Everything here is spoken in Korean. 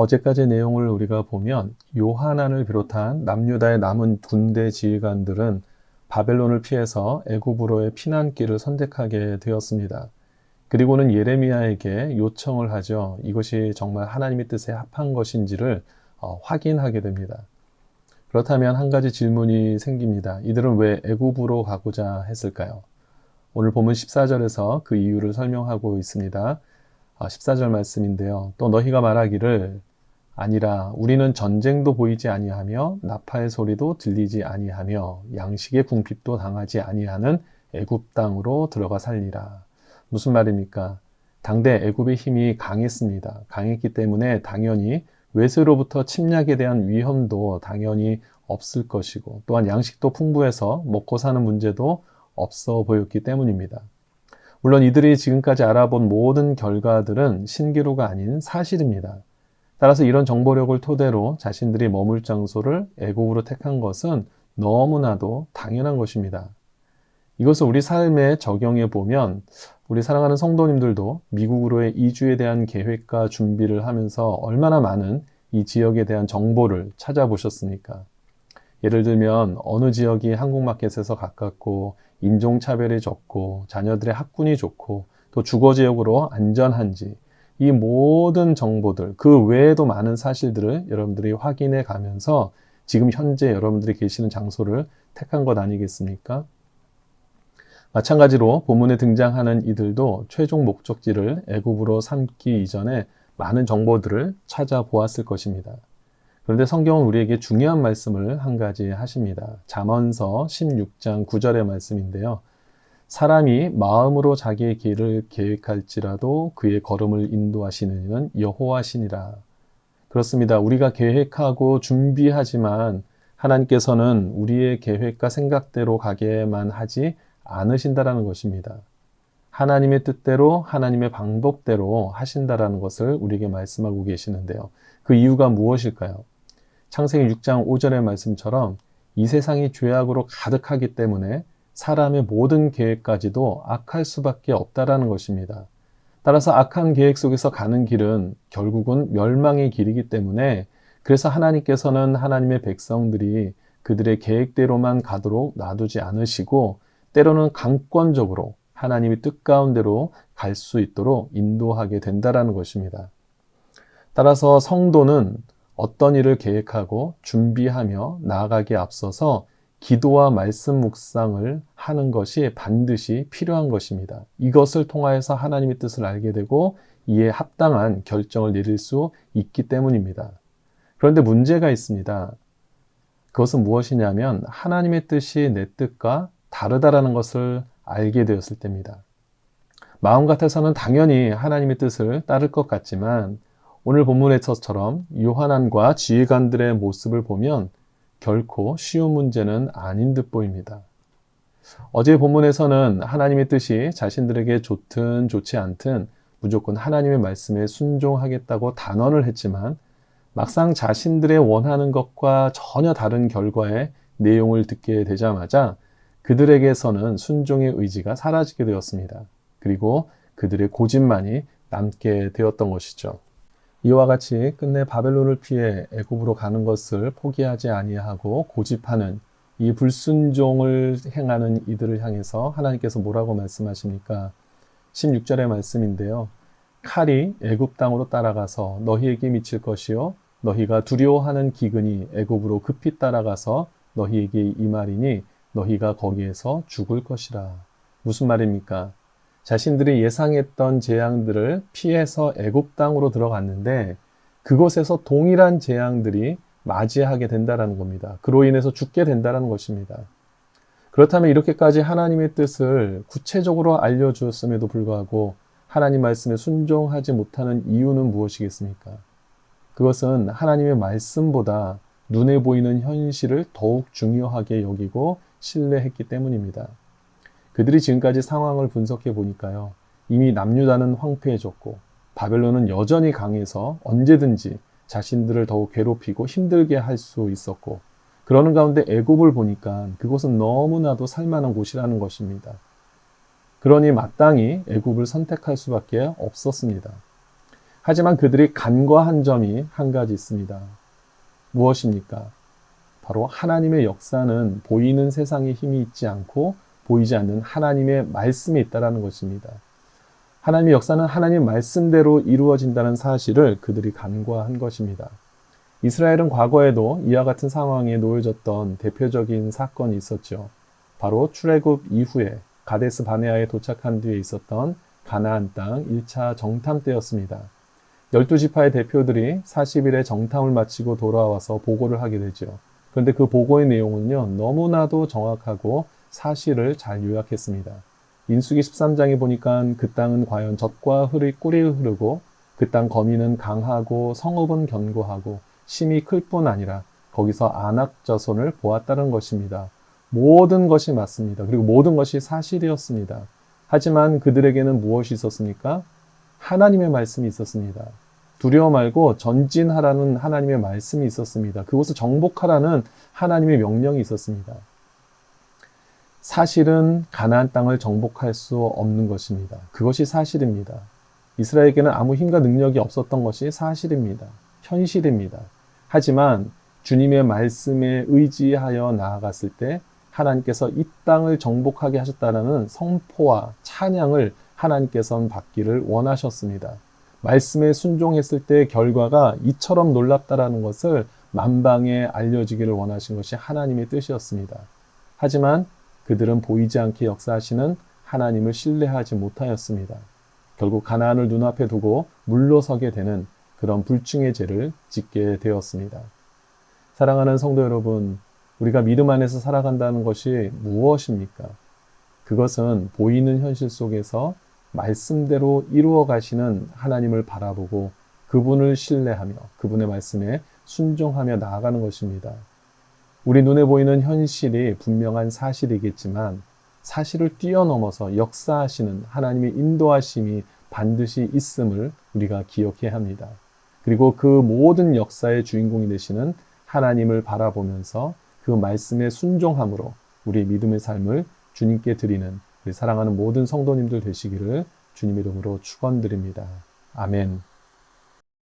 어제까지 내용을 우리가 보면 요하난을 비롯한 남유다의 남은 군대 지휘관들은 바벨론을 피해서 애굽으로의 피난길을 선택하게 되었습니다. 그리고는 예레미야에게 요청을 하죠. 이것이 정말 하나님의 뜻에 합한 것인지를 어, 확인하게 됩니다. 그렇다면 한 가지 질문이 생깁니다. 이들은 왜 애굽으로 가고자 했을까요? 오늘 보면 14절에서 그 이유를 설명하고 있습니다. 14절 아, 말씀인데요. 또 너희가 말하기를 아니라 우리는 전쟁도 보이지 아니하며 나팔 소리도 들리지 아니하며 양식의 궁핍도 당하지 아니하는 애굽 땅으로 들어가 살리라. 무슨 말입니까? 당대 애굽의 힘이 강했습니다. 강했기 때문에 당연히 외세로부터 침략에 대한 위험도 당연히 없을 것이고 또한 양식도 풍부해서 먹고 사는 문제도 없어 보였기 때문입니다. 물론 이들이 지금까지 알아본 모든 결과들은 신기루가 아닌 사실입니다. 따라서 이런 정보력을 토대로 자신들이 머물 장소를 애국으로 택한 것은 너무나도 당연한 것입니다. 이것을 우리 삶에 적용해 보면 우리 사랑하는 성도님들도 미국으로의 이주에 대한 계획과 준비를 하면서 얼마나 많은 이 지역에 대한 정보를 찾아보셨습니까? 예를 들면 어느 지역이 한국 마켓에서 가깝고 인종차별이 적고 자녀들의 학군이 좋고 또 주거 지역으로 안전한지 이 모든 정보들 그 외에도 많은 사실들을 여러분들이 확인해 가면서 지금 현재 여러분들이 계시는 장소를 택한 것 아니겠습니까? 마찬가지로 본문에 등장하는 이들도 최종 목적지를 애굽으로 삼기 이전에 많은 정보들을 찾아보았을 것입니다. 그런데 성경은 우리에게 중요한 말씀을 한 가지 하십니다. 잠언서 16장 9절의 말씀인데요. 사람이 마음으로 자기의 길을 계획할지라도 그의 걸음을 인도하시는 이는 여호와시니라. 그렇습니다. 우리가 계획하고 준비하지만 하나님께서는 우리의 계획과 생각대로 가게만 하지 않으신다라는 것입니다. 하나님의 뜻대로 하나님의 방법대로 하신다라는 것을 우리에게 말씀하고 계시는데요. 그 이유가 무엇일까요? 창세기 6장 5절의 말씀처럼 이 세상이 죄악으로 가득하기 때문에 사람의 모든 계획까지도 악할 수밖에 없다라는 것입니다. 따라서 악한 계획 속에서 가는 길은 결국은 멸망의 길이기 때문에 그래서 하나님께서는 하나님의 백성들이 그들의 계획대로만 가도록 놔두지 않으시고 때로는 강권적으로 하나님의 뜻 가운데로 갈 수 있도록 인도하게 된다라는 것입니다. 따라서 성도는 어떤 일을 계획하고 준비하며 나아가기에 앞서서 기도와 말씀 묵상을 하는 것이 반드시 필요한 것입니다. 이것을 통하여서 하나님의 뜻을 알게 되고 이에 합당한 결정을 내릴 수 있기 때문입니다. 그런데 문제가 있습니다. 그것은 무엇이냐면 하나님의 뜻이 내 뜻과 다르다라는 것을 알게 되었을 때입니다. 마음 같아서는 당연히 하나님의 뜻을 따를 것 같지만 오늘 본문에서처럼 요한안과 지휘관들의 모습을 보면 결코 쉬운 문제는 아닌 듯 보입니다. 어제 본문에서는 하나님의 뜻이 자신들에게 좋든 좋지 않든 무조건 하나님의 말씀에 순종하겠다고 단언을 했지만 막상 자신들의 원하는 것과 전혀 다른 결과의 내용을 듣게 되자마자 그들에게서는 순종의 의지가 사라지게 되었습니다. 그리고 그들의 고집만이 남게 되었던 것이죠. 이와 같이 끝내 바벨론을 피해 애굽으로 가는 것을 포기하지 아니하고 고집하는 이 불순종을 행하는 이들을 향해서 하나님께서 뭐라고 말씀하십니까? 16절의 말씀인데요. 칼이 애굽 땅으로 따라가서 너희에게 미칠 것이요 너희가 두려워하는 기근이 애굽으로 급히 따라가서 너희에게 이 말이니 너희가 거기에서 죽을 것이라. 무슨 말입니까? 자신들이 예상했던 재앙들을 피해서 애굽 땅으로 들어갔는데 그곳에서 동일한 재앙들이 맞이하게 된다라는 겁니다. 그로 인해서 죽게 된다라는 것입니다. 그렇다면 이렇게까지 하나님의 뜻을 구체적으로 알려주었음에도 불구하고 하나님 말씀에 순종하지 못하는 이유는 무엇이겠습니까? 그것은 하나님의 말씀보다 눈에 보이는 현실을 더욱 중요하게 여기고 신뢰했기 때문입니다. 그들이 지금까지 상황을 분석해 보니까요. 이미 남유다는 황폐해졌고 바벨론은 여전히 강해서 언제든지 자신들을 더욱 괴롭히고 힘들게 할 수 있었고 그러는 가운데 애굽을 보니까 그곳은 너무나도 살만한 곳이라는 것입니다. 그러니 마땅히 애굽을 선택할 수밖에 없었습니다. 하지만 그들이 간과한 점이 한 가지 있습니다. 무엇입니까? 바로 하나님의 역사는 보이는 세상의 힘이 있지 않고 보이지 않는 하나님의 말씀이 있다라는 것입니다. 하나님의 역사는 하나님 말씀대로 이루어진다는 사실을 그들이 간과한 것입니다. 이스라엘은 과거에도 이와 같은 상황에 놓여졌던 대표적인 사건이 있었죠. 바로 출애굽 이후에 가데스 바네아에 도착한 뒤에 있었던 가나안 땅 1차 정탐 때였습니다. 12지파의 대표들이 40일의 정탐을 마치고 돌아와서 보고를 하게 되죠. 그런데 그 보고의 내용은요, 너무나도 정확하고 사실을 잘 요약했습니다. 인수기 13장에 보니까 그 땅은 과연 젖과 흙이 꿀이 흐르고 그 땅 거민은 강하고 성읍은 견고하고 심이 클 뿐 아니라 거기서 안악 자손을 보았다는 것입니다. 모든 것이 맞습니다. 그리고 모든 것이 사실이었습니다. 하지만 그들에게는 무엇이 있었습니까? 하나님의 말씀이 있었습니다. 두려워 말고 전진하라는 하나님의 말씀이 있었습니다. 그곳을 정복하라는 하나님의 명령이 있었습니다. 사실은 가나안 땅을 정복할 수 없는 것입니다. 그것이 사실입니다. 이스라엘에게는 아무 힘과 능력이 없었던 것이 사실입니다. 현실입니다. 하지만 주님의 말씀에 의지하여 나아갔을 때 하나님께서 이 땅을 정복하게 하셨다는 성포와 찬양을 하나님께서는 받기를 원하셨습니다. 말씀에 순종했을 때 결과가 이처럼 놀랍다라는 것을 만방에 알려지기를 원하신 것이 하나님의 뜻이었습니다. 하지만 그들은 보이지 않게 역사하시는 하나님을 신뢰하지 못하였습니다. 결국 가나안을 눈앞에 두고 물러서게 되는 그런 불충의 죄를 짓게 되었습니다. 사랑하는 성도 여러분, 우리가 믿음 안에서 살아간다는 것이 무엇입니까? 그것은 보이는 현실 속에서 말씀대로 이루어 가시는 하나님을 바라보고 그분을 신뢰하며 그분의 말씀에 순종하며 나아가는 것입니다. 우리 눈에 보이는 현실이 분명한 사실이겠지만 사실을 뛰어넘어서 역사하시는 하나님의 인도하심이 반드시 있음을 우리가 기억해야 합니다. 그리고 그 모든 역사의 주인공이 되시는 하나님을 바라보면서 그 말씀에 순종함으로 우리 믿음의 삶을 주님께 드리는 우리 사랑하는 모든 성도님들 되시기를 주님의 이름으로 축원드립니다. 아멘.